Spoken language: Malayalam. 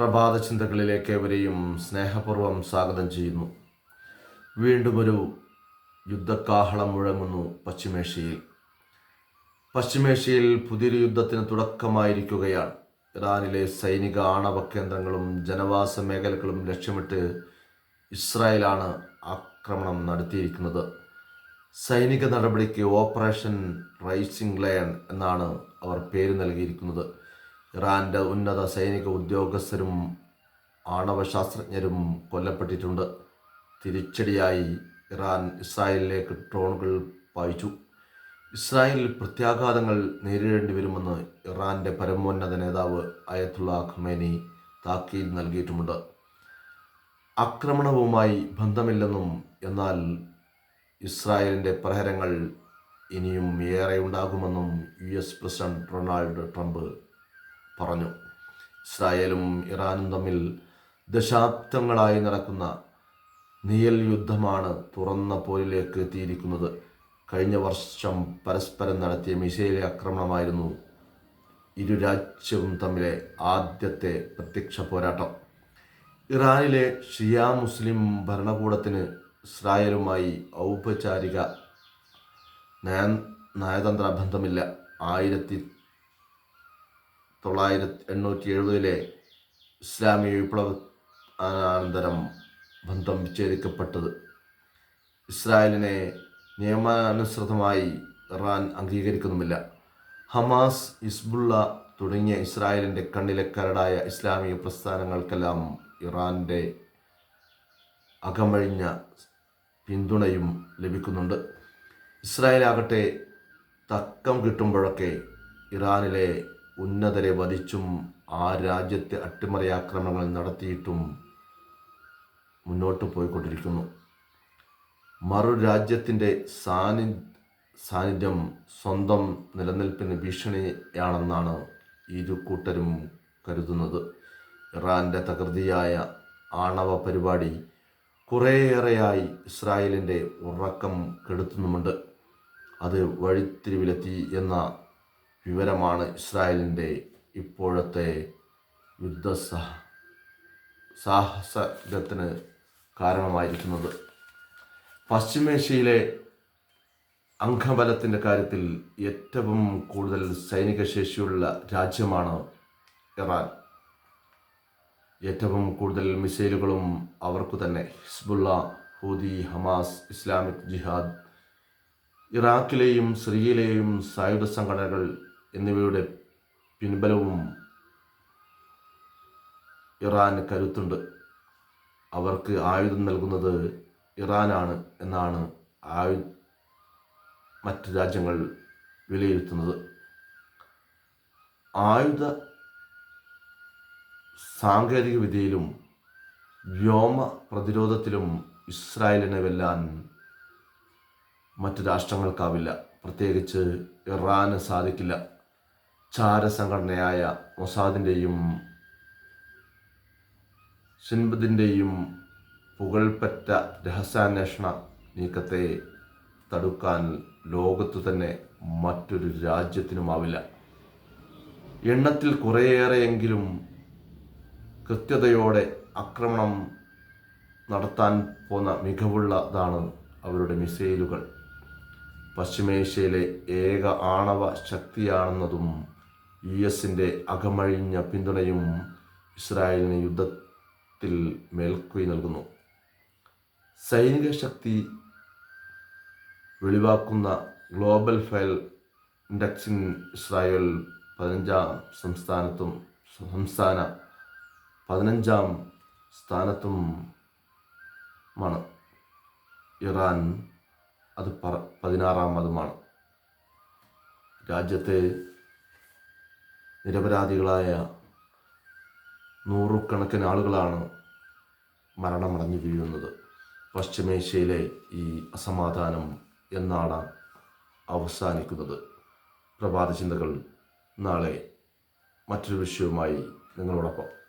പ്രഭാത ചിന്തകളിലേക്ക് ഏവരെയും സ്നേഹപൂർവം സ്വാഗതം ചെയ്യുന്നു. വീണ്ടും ഒരു യുദ്ധക്കാഹളം മുഴങ്ങുന്നു പശ്ചിമേഷ്യയിൽ. പശ്ചിമേഷ്യയിൽ പുതിയൊരു യുദ്ധത്തിന് തുടക്കമായിരിക്കുകയാണ്. ഇറാനിലെ സൈനിക ആണവ കേന്ദ്രങ്ങളും ജനവാസ മേഖലകളും ലക്ഷ്യമിട്ട് ഇസ്രായേലാണ് ആക്രമണം നടത്തിയിരിക്കുന്നത്. സൈനിക നടപടിക്ക് ഓപ്പറേഷൻ റൈസിംഗ് ലയൺ എന്നാണ് അവർ പേര് നൽകിയിരിക്കുന്നത്. ഇറാന്റെ ഉന്നത സൈനിക ഉദ്യോഗസ്ഥരും ആണവ ശാസ്ത്രജ്ഞരും കൊല്ലപ്പെട്ടിട്ടുണ്ട്. തിരിച്ചടിയായി ഇറാൻ ഇസ്രായേലിലേക്ക് ഡ്രോണുകൾ പായിച്ചു. ഇസ്രായേലിൽ പ്രത്യാഘാതങ്ങൾ നേരിടേണ്ടി വരുമെന്ന് ഇറാന്റെ പരമോന്നത നേതാവ് അയത്തുള്ള ഖമേനി താക്കീൽ നൽകിയിട്ടുമുണ്ട്. ആക്രമണവുമായി ബന്ധമില്ലെന്നും എന്നാൽ ഇസ്രായേലിന്റെ പ്രഹരങ്ങൾ ഇനിയും ഏറെ ഉണ്ടാകുമെന്നും U S president Donald Trump പറഞ്ഞു. ഇസ്രായേലും ഇറാനും തമ്മിൽ ദശാബ്ദങ്ങളായി നടക്കുന്ന നിയൽ യുദ്ധമാണ് തുറന്ന പോരിലേക്ക് എത്തിയിരിക്കുന്നത്. കഴിഞ്ഞ വർഷം പരസ്പരം നടത്തിയ മിസൈൽ ആക്രമണമായിരുന്നു ഇരു രാജ്യവും തമ്മിലെ ആദ്യത്തെ പ്രത്യക്ഷ പോരാട്ടം. ഇറാനിലെ ഷിയ മുസ്ലിം ഭരണകൂടത്തിന് ഇസ്രായേലുമായി ഔപചാരിക നയ നയതന്ത്ര ബന്ധമില്ല ആയിരത്തി തൊള്ളായിരത്തി എണ്ണൂറ്റി എഴുപതിലെ ഇസ്ലാമിക വിപ്ലവ അനന്തരം ബന്ധം വിച്ഛേദിക്കപ്പെട്ടത്. ഇസ്രായേലിനെ നിയമാനുസൃതമായി ഇറാൻ അംഗീകരിക്കുന്നുമില്ല. ഹമാസ് ഇസ്ബുള്ള തുടങ്ങിയ ഇസ്രായേലിന്റെ കണ്ണിലെ കരടായ ഇസ്ലാമിക പ്രസ്ഥാനങ്ങൾക്കെല്ലാം ഇറാന്റെ അകമഴിഞ്ഞ പിന്തുണയും ലഭിക്കുന്നുണ്ട്. ഇസ്രായേലാകട്ടെ തക്കം കിട്ടുമ്പോഴൊക്കെ ഇറാനിലെ ഉന്നതരെ വധിച്ചും ആ രാജ്യത്തെ അട്ടിമറി ആക്രമണങ്ങൾ നടത്തിയിട്ടും മുന്നോട്ട് പോയിക്കൊണ്ടിരിക്കുന്നു. മറു രാജ്യത്തിന്റെ സാന്നി സാന്നിധ്യം സ്വന്തം നിലനിൽപ്പിന് ഭീഷണിയാണെന്നാണ് ഇരു കൂട്ടരും കരുതുന്നത്. ഇറാന്റെ തകൃതിയായ ആണവ പരിപാടി കുറേയേറെയായി ഇസ്രായേലിന്റെ ഉറക്കം കെടുത്തുന്നുമുണ്ട്. അത് വഴിത്തിരിവിലെത്തി എന്ന വിവരമാണ് ഇസ്രായേലിന്റെ ഇപ്പോഴത്തെ യുദ്ധ സാഹസത്തിന് കാരണമായിരിക്കുന്നത്. പശ്ചിമേഷ്യയിലെ അംഗബലത്തിന്റെ കാര്യത്തിൽ ഏറ്റവും കൂടുതൽ സൈനിക ശേഷിയുള്ള രാജ്യമാണ് ഇറാൻ. ഏറ്റവും കൂടുതൽ മിസൈലുകളും അവർക്ക് തന്നെ. Hezbollah Houthi Hamas Islamic Jihad. ഇറാഖിലെയും സിറിയയിലെയും സായുധ സംഘടനകൾ എന്നിവയുടെ പിൻബലവും ഇറാൻ കരുത്തുണ്ട്. അവർക്ക് ആയുധം നൽകുന്നത് ഇറാനാണ് എന്നാണ് ആയു മറ്റ് രാജ്യങ്ങൾ വിലയിരുത്തുന്നത്. ആയുധ സാങ്കേതിക വിദ്യയിലും വ്യോമ പ്രതിരോധത്തിലും ഇസ്രായേലിനെ വെല്ലാൻ മറ്റു രാഷ്ട്രങ്ങൾക്കാവില്ല. പ്രത്യേകിച്ച് ഇറാന് സാധിക്കില്ല. ചാരസംഘടനയായ മൊസാദിന്റെയും സിൻബദിന്റെയും പുകൾപ്പറ്റ രഹസ്യാന്വേഷണ നീക്കത്തെ തടുക്കാൻ ലോകത്തു തന്നെ മറ്റൊരു രാജ്യത്തിനുമാവില്ല. എണ്ണത്തിൽ കുറേയേറെയെങ്കിലും കൃത്യതയോടെ ആക്രമണം നടത്താൻ പോന്ന മികവുള്ളതാണ് അവരുടെ മിസൈലുകൾ. പശ്ചിമേഷ്യയിലെ ഏക ആണവ ശക്തിയാണെന്നതും യു എസിന്റെ അകമഴിഞ്ഞ പിന്തുണയും ഇസ്രായേലിന് യുദ്ധത്തിൽ മേൽക്കൈ നൽകുന്നു. സൈനിക ശക്തി വെളിവാക്കുന്ന ഗ്ലോബൽ ഫയൽ ഇൻഡക്സിൻ ഇസ്രായേൽ പതിനഞ്ചാം സംസ്ഥാനത്തും സംസ്ഥാന പതിനഞ്ചാം സ്ഥാനത്തുമാണ്. ഇറാൻ അത് പറ പതിനാറാമതുമാണ് രാജ്യത്തെ നിരപരാധികളായ നൂറുകണക്കിന് ആളുകളാണ് മരണമടഞ്ഞു വീഴുന്നത്. പശ്ചിമേഷ്യയിലെ ഈ അസമാധാനം എന്നാണ് അവസാനിക്കുന്നത്. പ്രഭാത ചിന്തകൾ നാളെ മറ്റൊരു വിഷയവുമായി നിങ്ങളോടൊപ്പം.